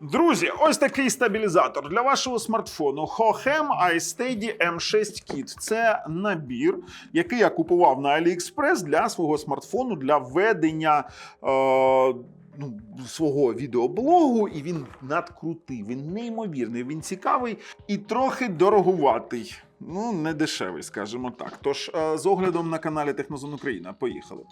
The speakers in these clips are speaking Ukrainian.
Друзі, ось такий стабілізатор для вашого смартфону Hohem iSteady M6 Kit. Це набір, який я купував на AliExpress для свого смартфону для ведення. Е- Ну, свого відеоблогу, і він надкрутий, він неймовірний, він цікавий і трохи дорогуватий. Ну, не дешевий, скажімо так. Тож, е, з оглядом на каналі Технозон Україна, поїхали.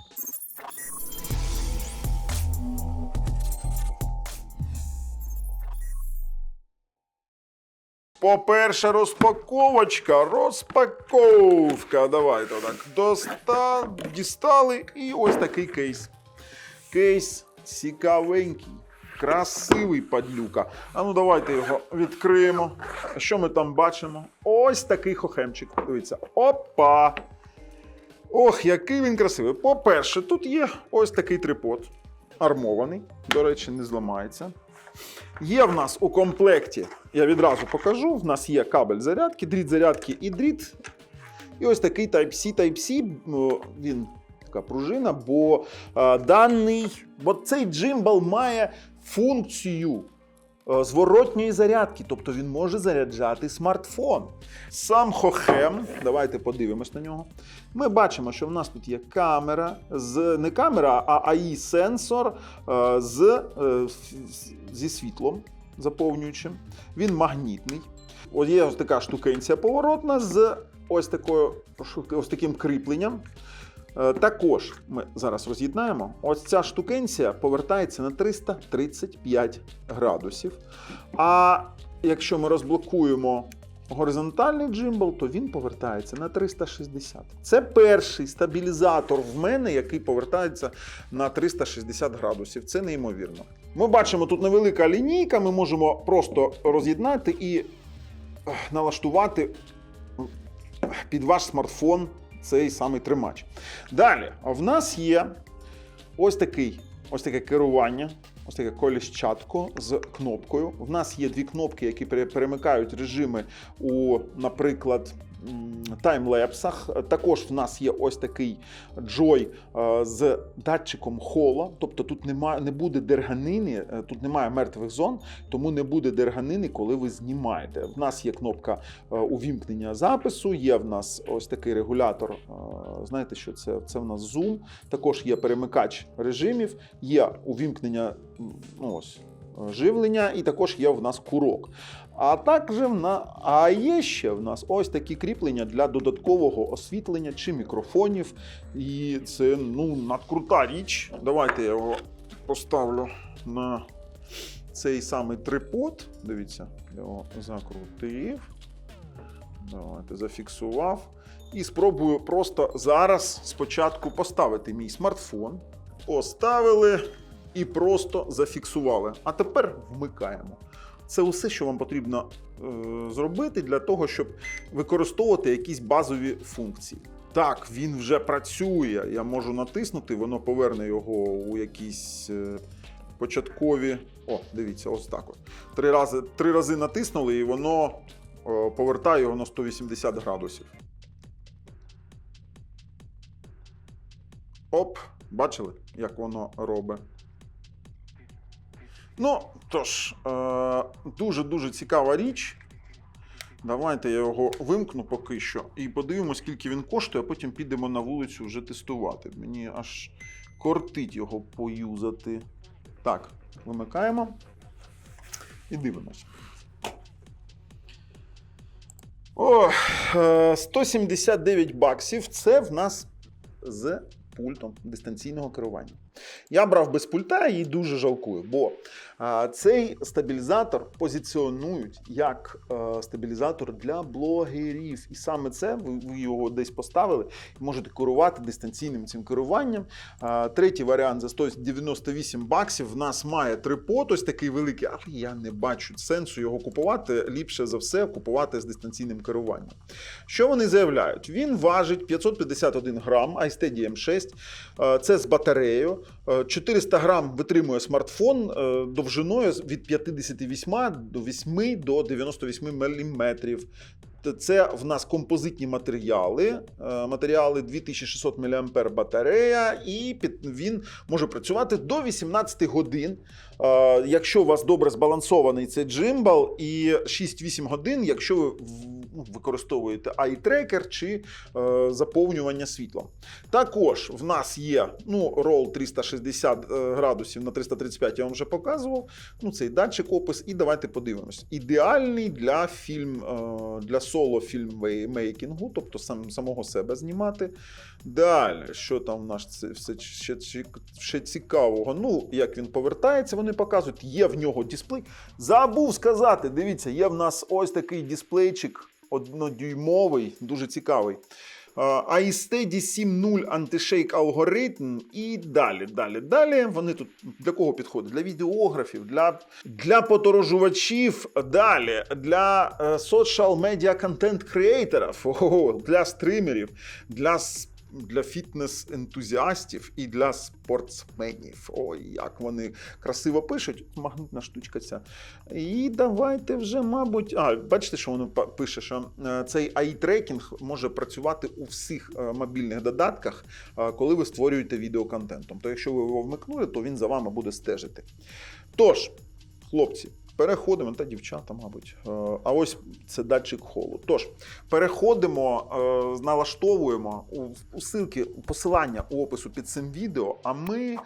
По-перше, розпаковочка, розпаковка. Давайте так. Доста... Дістали і ось такий кейс. Кейс цікавенький, красивий падлюка. А ну давайте його відкриємо. Що ми там бачимо? Ось такий хохемчик. Дивіться. Опа! Ох, який він красивий. По-перше, тут є ось такий трипод. Армований, до речі, не зламається. Є в нас у комплекті, я відразу покажу. В нас є кабель зарядки, дріт зарядки і дріт. І ось такий Type-C. Type-C, він така пружина, бо а, даний, бо цей джимбал має функцію е, зворотньої зарядки, тобто він може заряджати смартфон. Сам Хохем, давайте подивимось на нього. Ми бачимо, що в нас тут є камера, з не камера, а AI-сенсор е, з, е, зі світлом заповнюючим. Він магнітний. От є ось така штукенція поворотна з ось, такою, ось таким кріпленням. Е, Також ми зараз роз'єднаємо. Ось ця штукенція повертається на 335 градусів. А якщо ми розблокуємо горизонтальний джимбал, то він повертається на 360. Це перший стабілізатор в мене, який повертається на 360 градусів. Це неймовірно. Ми бачимо тут невелика лінійка, ми можемо просто роз'єднати і налаштувати під ваш смартфон цей самий тримач. Далі, в нас є ось такий, ось таке керування, ось таке коліщатко з кнопкою. В нас є дві кнопки, які перемикають режими у, наприклад, таймлепсах. Також в нас є ось такий джой е, з датчиком хола, тобто тут немає, не буде дерганини, е, тут немає мертвих зон, тому не буде дерганини, коли ви знімаєте. В нас є кнопка е, увімкнення запису, є в нас ось такий регулятор. Знаєте, що це? Це в нас зум. Також є перемикач режимів, є увімкнення ну, ось, живлення, і також є в нас курок. А також в на... а є ще в нас ось такі кріплення для додаткового освітлення чи мікрофонів. І це ну, надкрута річ. Давайте я його поставлю на цей самий трипод. Дивіться, я його закрутив. Давайте зафіксував. І спробую просто зараз спочатку поставити мій смартфон. Поставили і просто зафіксували. А тепер вмикаємо. Це усе, що вам потрібно е, зробити для того, щоб використовувати якісь базові функції. Так, він вже працює. Я можу натиснути, воно поверне його у якісь е, початкові. О, дивіться, ось так. От. Три рази, три рази натиснули, і воно е, повертає його на 180 градусів. Оп, бачили, як воно робить. Ну, тож, е, дуже-дуже цікава річ. Давайте я його вимкну поки що і подивимось, скільки він коштує, а потім підемо на вулицю вже тестувати. Мені аж кортить його поюзати. Так, вимикаємо і дивимось. О, е, 179 баксів. Це в нас з пультом дистанційного керування. Я брав без пульта і дуже жалкую, бо цей стабілізатор позиціонують як е, стабілізатор для блогерів. І саме це ви, його десь поставили і можете керувати дистанційним цим керуванням. Третій варіант за 198 баксів в нас має трипод, ось такий великий, але я не бачу сенсу його купувати. Ліпше за все купувати з дистанційним керуванням. Що вони заявляють? Він важить 551 грам, iSteady M6. Е, Це з батареєю. Е, 400 грам витримує смартфон е, довжиною від 58 до 8 до 98 мм. Це в нас композитні матеріали. Е, Матеріали 2600 мА батарея, і він може працювати до 18 годин. Е, Якщо у вас добре збалансований цей джимбал, і 6-8 годин, якщо ви використовуєте eye-tracker чи е, заповнювання світлом. Також в нас є ну, рол 360 е, градусів на 335, я вам вже показував. Ну, цей датчик опис, і давайте подивимось. Ідеальний для фільм, е, для соло фільммейкінгу, тобто сам, самого себе знімати. Далі, що там в нас це все ще, ще, ще цікавого? Ну, як він повертається, вони показують. Є в нього дисплей. Забув сказати, дивіться, є в нас ось такий дисплейчик однодюймовий, дуже цікавий. iSteady 7.0 антишейк алгоритм і далі, далі, далі. Вони тут для кого підходять? Для відеографів, для, для подорожувачів, далі, для е, social media контент креаторів, для стримерів, для для фітнес-ентузіастів і для спортсменів. Ой, як вони красиво пишуть. Магнітна штучка ця. І давайте вже, мабуть. А, бачите, що воно пише, що е, цей ай-трекінг може працювати у всіх е, мобільних додатках, е, коли ви створюєте відеоконтент. Тобто, якщо ви його вмикнули, то він за вами буде стежити. Тож, хлопці. Переходимо та дівчата, мабуть. Е, А ось це датчик холу. Тож переходимо, е, налаштовуємо у, у посилання у опису під цим відео. А ми е,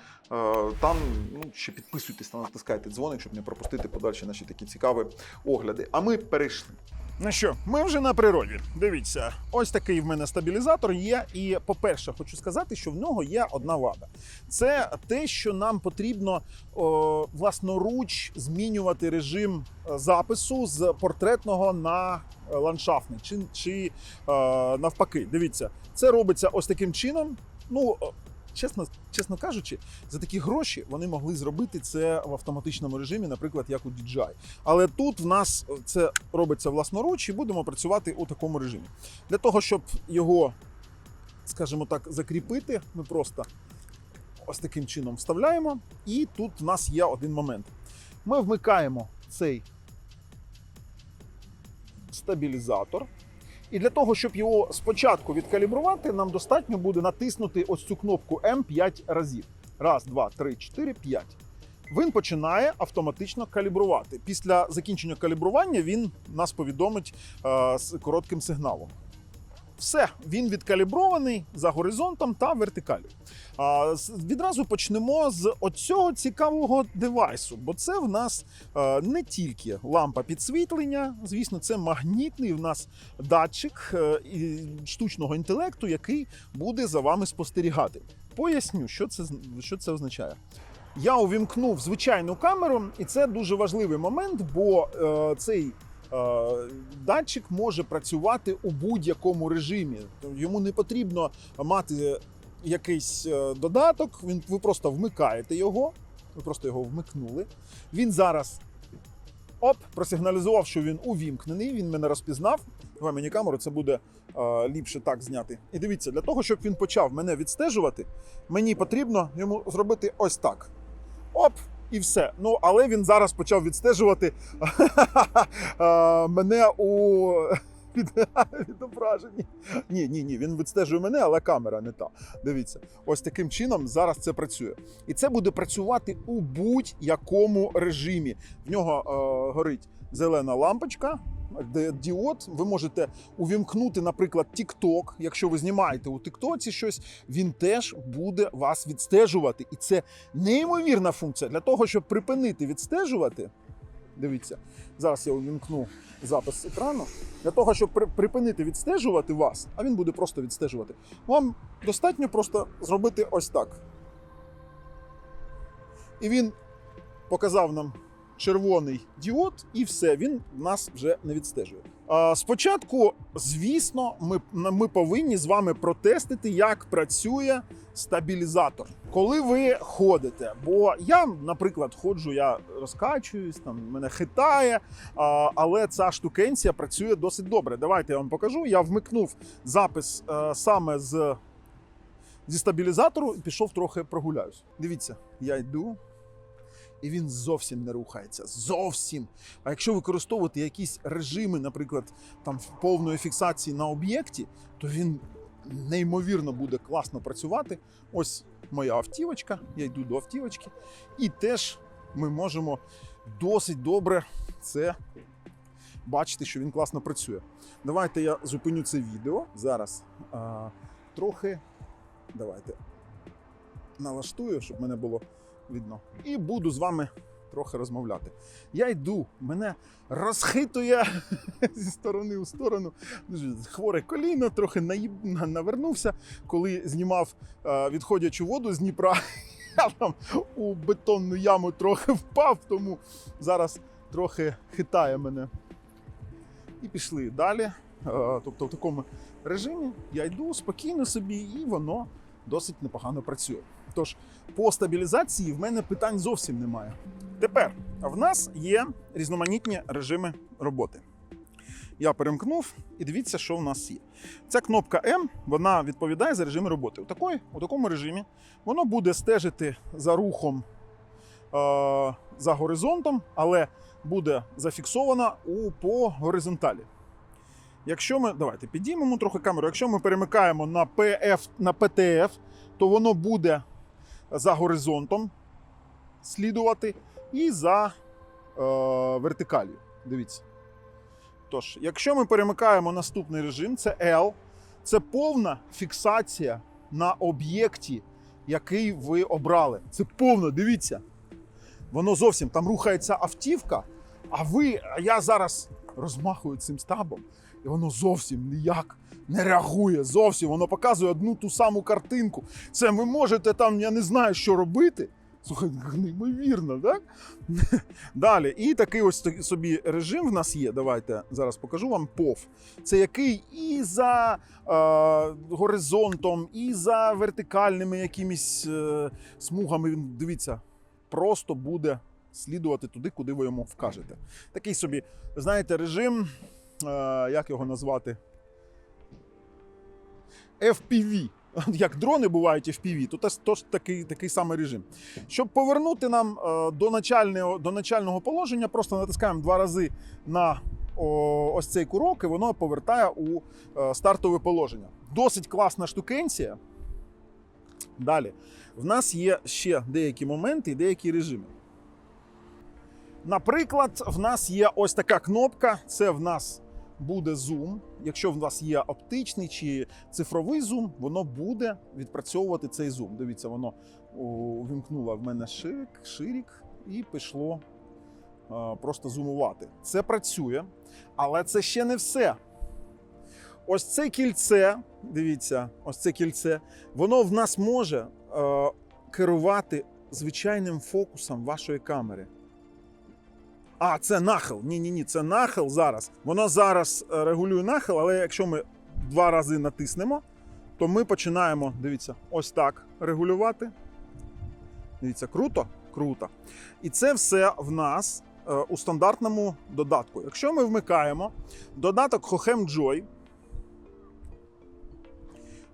там ну, ще підписуйтесь та натискайте дзвоник, щоб не пропустити подальші наші такі цікаві огляди. А ми перейшли. Ну що, ми вже на природі. Дивіться, ось такий в мене стабілізатор є. І, по-перше, хочу сказати, що в нього є одна вада. Це те, що нам потрібно о, власноруч змінювати режим е, запису з портретного на е, ландшафтний чи, чи е, навпаки. Дивіться, це робиться ось таким чином. Ну, о, чесно, чесно кажучи, за такі гроші вони могли зробити це в автоматичному режимі, наприклад, як у DJI. Але тут в нас це робиться власноруч і будемо працювати у такому режимі. Для того, щоб його, скажімо так, закріпити, ми просто ось таким чином вставляємо. І тут в нас є один момент. Ми вмикаємо цей стабілізатор. І для того, щоб його спочатку відкалібрувати, нам достатньо буде натиснути ось цю кнопку М 5 разів. Раз, два, три, чотири, п'ять. Він починає автоматично калібрувати. Після закінчення калібрування він нас повідомить е, з коротким сигналом. Все, він відкалібрований за горизонтом та вертикалю. А, відразу почнемо з оцього цікавого девайсу, бо це в нас е, не тільки лампа підсвітлення, звісно, це магнітний в нас датчик е, штучного інтелекту, який буде за вами спостерігати. Поясню, що це, що це означає. Я увімкнув звичайну камеру, і це дуже важливий момент, бо е, цей датчик може працювати у будь-якому режимі. Йому не потрібно мати якийсь е, додаток. Він ви просто вмикаєте його. Ви просто його вмикнули. Він зараз оп, просигналізував, що він увімкнений. Він мене розпізнав. Давай мені камеру, це буде е, ліпше так зняти. І дивіться, для того, щоб він почав мене відстежувати, мені потрібно йому зробити ось так. Оп, і все. Ну, але він зараз почав відстежувати е, мене у відображенні. Ні, ні, ні, він відстежує мене, але камера не та. Дивіться, ось таким чином зараз це працює. І це буде працювати у будь-якому режимі. В нього е, горить зелена лампочка. Діод, ви можете увімкнути, наприклад, TikTok. Якщо ви знімаєте у TikTok щось, він теж буде вас відстежувати. І це неймовірна функція для того, щоб припинити відстежувати. Дивіться, зараз я увімкну запис екрану. Для того, щоб припинити відстежувати вас, а він буде просто відстежувати, вам достатньо просто зробити ось так. І він показав нам червоний діод, і все, він нас вже не відстежує. Спочатку, звісно, ми, ми повинні з вами протестити, як працює стабілізатор. Коли ви ходите, бо я, наприклад, ходжу, я розкачуюсь, там мене хитає, але ця штукенція працює досить добре. Давайте я вам покажу. Я вмикнув запис е, саме з зі стабілізатору і пішов трохи прогуляюсь. Дивіться, я йду. І він зовсім не рухається. Зовсім. А якщо використовувати якісь режими, наприклад, там повної фіксації на об'єкті, то він неймовірно буде класно працювати. Ось моя автівочка, я йду до автівочки, і теж ми можемо досить добре це бачити, що він класно працює. Давайте я зупиню це відео зараз. А, трохи давайте налаштую, щоб мене було видно. І буду з вами трохи розмовляти. Я йду, мене розхитує зі сторони у сторону. Хворе коліно, трохи навернувся, коли знімав е, відходячу воду з Дніпра. Я там у бетонну яму трохи впав, тому зараз трохи хитає мене. І пішли далі. Е, Тобто, в такому режимі я йду спокійно собі, і воно досить непогано працює. Тож по стабілізації в мене питань зовсім немає. Тепер в нас є різноманітні режими роботи. Я перемкнув і дивіться, що в нас є. Ця кнопка М вона відповідає за режими роботи. У, такої, у такому режимі воно буде стежити за рухом е, за горизонтом, але буде зафіксована у, по горизонталі. Якщо ми давайте підіймемо трохи камеру. Якщо ми перемикаємо на PF, на PTF, то воно буде за горизонтом слідувати і за е, вертикалью. Дивіться. Тож, якщо ми перемикаємо наступний режим, це L, це повна фіксація на об'єкті, який ви обрали. Це повно, дивіться. Воно зовсім там рухається автівка, а ви, я зараз розмахую цим стабом, і воно зовсім ніяк не реагує. Зовсім воно показує одну ту саму картинку. Це ви можете там, я не знаю, що робити. Слухай, неймовірно, так? Далі. І такий ось собі режим в нас є. Давайте зараз покажу вам POV. Це який і за е, горизонтом, і за вертикальними якимись е, смугами. Дивіться, просто буде слідувати туди, куди ви йому вкажете. Такий собі, знаєте, режим, е, як його назвати? FPV. Як дрони бувають FPV, то теж тож такий, такий самий режим. Щоб повернути нам е, до, начального, до начального положення, просто натискаємо два рази на ось цей курок, і воно повертає у е, стартове положення. Досить класна штукенція. Далі. В нас є ще деякі моменти і деякі режими. Наприклад, в нас є ось така кнопка. Це в нас буде зум. Якщо в вас є оптичний чи цифровий зум, воно буде відпрацьовувати цей зум. Дивіться, воно увімкнуло в мене ширик, ширик і пішло просто зумувати. Це працює, але це ще не все. Ось це кільце, дивіться, ось це кільце, воно в нас може е, керувати звичайним фокусом вашої камери. А, це нахил. Ні, ні, ні, це нахил зараз. Воно зараз е, регулює нахил, але якщо ми два рази натиснемо, то ми починаємо, дивіться, ось так регулювати. Дивіться, круто? Круто. І це все в нас е, у стандартному додатку. Якщо ми вмикаємо додаток Hohem Joy,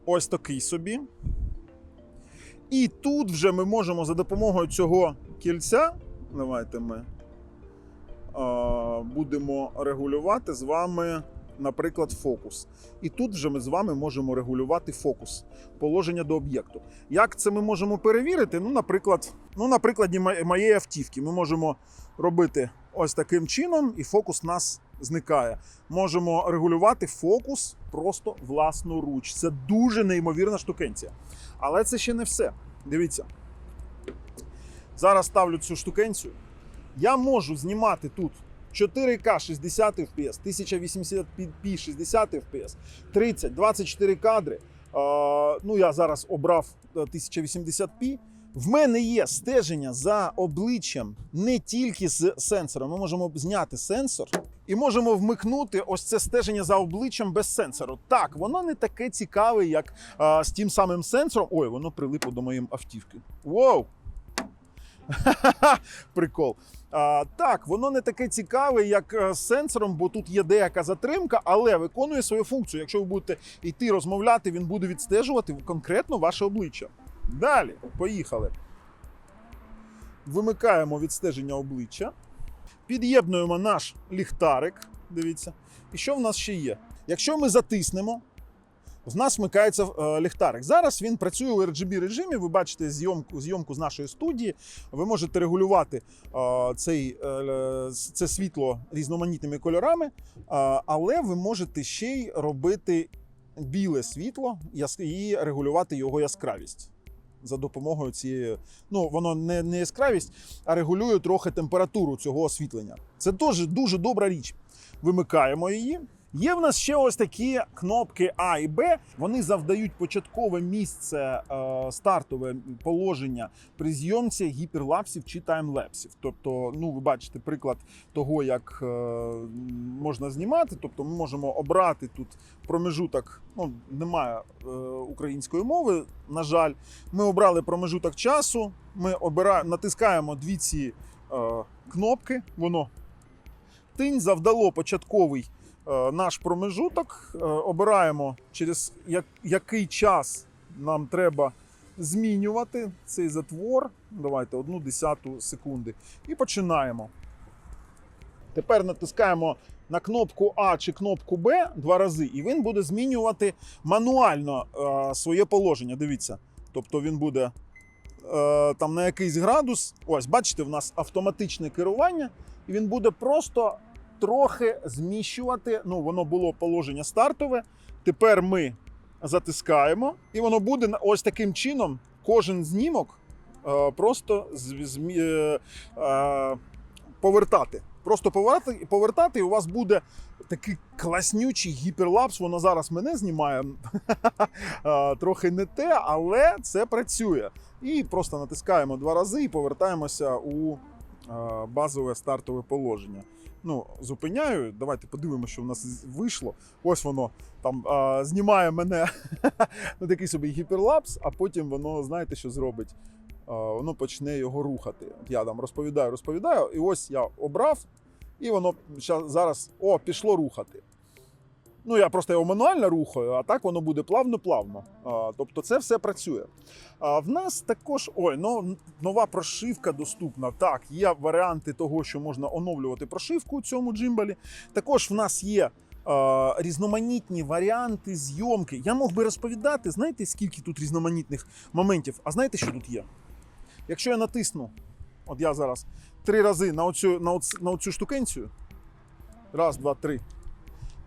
ось такий собі. І тут вже ми можемо за допомогою цього кільця, давайте ми будемо регулювати з вами, наприклад, фокус. І тут вже ми з вами можемо регулювати фокус, положення до об'єкту. Як це ми можемо перевірити? Ну, наприклад, ну, на прикладі моєї автівки ми можемо робити ось таким чином, і фокус нас зникає. Можемо регулювати фокус просто власноруч. Це дуже неймовірна штукенція. Але це ще не все. Дивіться. Зараз ставлю цю штукенцію. Я можу знімати тут 4К 60 FPS, 1080p 60 FPS, 30, 24 кадри. Е, ну, я зараз обрав е, 1080p. В мене є стеження за обличчям не тільки з сенсором. Ми можемо зняти сенсор і можемо вмикнути ось це стеження за обличчям без сенсору. Так, воно не таке цікаве, як е, з тим самим сенсором. Ой, воно прилипло до моєї автівки. Воу! Прикол. Так, воно не таке цікаве, як е, з сенсором, бо тут є деяка затримка, але виконує свою функцію. Якщо ви будете йти розмовляти, він буде відстежувати конкретно ваше обличчя. Далі, поїхали. вимикаємо відстеження обличчя, під'єднуємо наш ліхтарик. Дивіться. І що в нас ще є? Якщо ми затиснемо, в нас вмикається е, ліхтарик. Зараз він працює у RGB режимі. Ви бачите зйомку, зйомку з нашої студії. Ви можете регулювати е, цей, е, це світло різноманітними кольорами, але ви можете ще й робити біле світло і регулювати його яскравість. За допомогою цієї, ну воно не, не яскравість, а регулює трохи температуру цього освітлення. Це теж дуже добра річ. Вимикаємо її. Є в нас ще ось такі кнопки А і Б. Вони завдають початкове місце е, стартове положення при зйомці гіперлапсів чи таймлепсів. Тобто, ну ви бачите приклад того, як е, можна знімати. Тобто, ми можемо обрати тут промежуток. Ну немає е, української мови. На жаль, ми обрали промежуток часу. Ми обираємо, натискаємо дві ці кнопки. Воно тинь завдало початковий наш промежуток. Е, обираємо через який час нам треба змінювати цей затвор. Давайте одну десяту секунди. І починаємо. Тепер натискаємо на кнопку А чи кнопку Б два рази, і він буде змінювати мануально е, своє положення. Дивіться. Тобто він буде е, там на якийсь градус. Ось, бачите, в нас автоматичне керування, і він буде просто трохи зміщувати. Ну, воно було положення стартове. Тепер ми затискаємо, і воно буде ось таким чином. Кожен знімок е, просто е, е, повертати. Просто повертати, повертати, і у вас буде такий класнючий гіперлапс. Воно зараз мене знімає трохи не те, але це працює. І просто натискаємо два рази і повертаємося у базове стартове положення. Ну, зупиняю. Давайте подивимося, що в нас вийшло. Ось воно там а, знімає мене на такий собі гіперлапс, а потім воно, знаєте, що зробить? Воно почне його рухати. Я там розповідаю, розповідаю, і ось я обрав, і воно зараз о, пішло рухати. Ну, я просто його мануально рухаю, а так воно буде плавно-плавно. Тобто це все працює. А в нас також ой, ну, нова прошивка доступна. Так, є варіанти того, що можна оновлювати прошивку у цьому джимбалі. Також в нас є. Різноманітні варіанти зйомки. Я мог би розповідати, знаєте, скільки тут різноманітних моментів. А знаєте, що тут є? Якщо я натисну, от я зараз три рази на оцю, на оц, на оцю штукенцію, раз, два, три,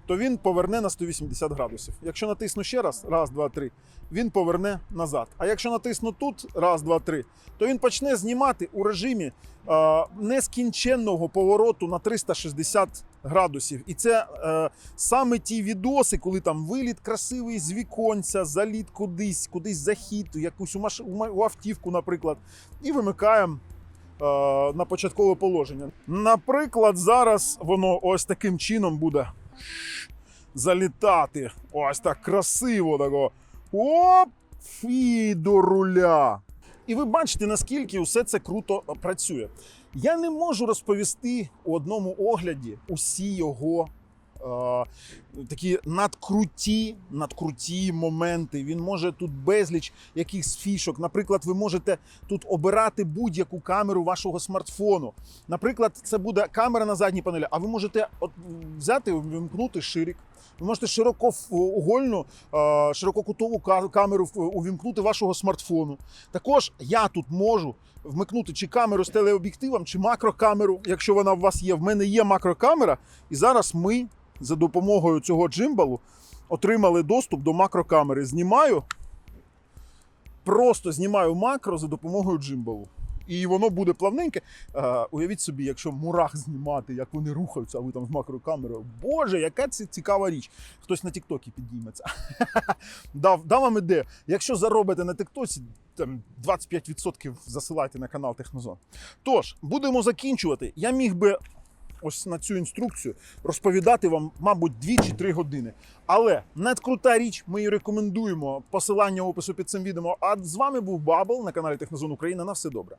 то він поверне на 180 градусів. Якщо натисну ще раз, раз, два, три, він поверне назад. А якщо натисну тут, раз, два, три, то він почне знімати у режимі е, нескінченного повороту на 360 градусів. І це е, саме ті відоси, коли там виліт красивий з віконця, заліт кудись, кудись захід, якусь у, маш... у автівку, наприклад, і вимикаємо. е, На початкове положення. Наприклад, зараз воно ось таким чином буде залітати. Ось так красиво такого. Оп! І до руля. І ви бачите, наскільки усе це круто працює. Я не можу розповісти у одному огляді усі його. Е, Такі надкруті, надкруті моменти. Він може тут безліч якихось фішок. Наприклад, ви можете тут обирати будь-яку камеру вашого смартфону. Наприклад, це буде камера на задній панелі, а ви можете от взяти, вимкнути ширик. Ви можете широкоугольну, е, ширококутову камеру увімкнути вашого смартфону. Також я тут можу вмикнути чи камеру з телеоб'єктивом, чи макрокамеру, якщо вона у вас є. В мене є макрокамера, і зараз ми за допомогою цього джимбалу отримали доступ до макрокамери. Знімаю, просто знімаю макро за допомогою джимбалу. І воно буде плавненьке. Е, уявіть собі, якщо мурах знімати, як вони рухаються, а ви там з макрокамерою. Боже, яка це цікава річ. Хтось на Тіктокі підійметься. дав, вам ідею. Якщо заробите на Тіктоці, там 25% засилайте на канал Технозон. Тож, будемо закінчувати. Я міг би ось на цю інструкцію розповідати вам, мабуть, 2 чи 3 години. Але надкрута річ, ми її рекомендуємо. Посилання в опису під цим відео. А з вами був Бабл на каналі Технозон Україна. На все добре.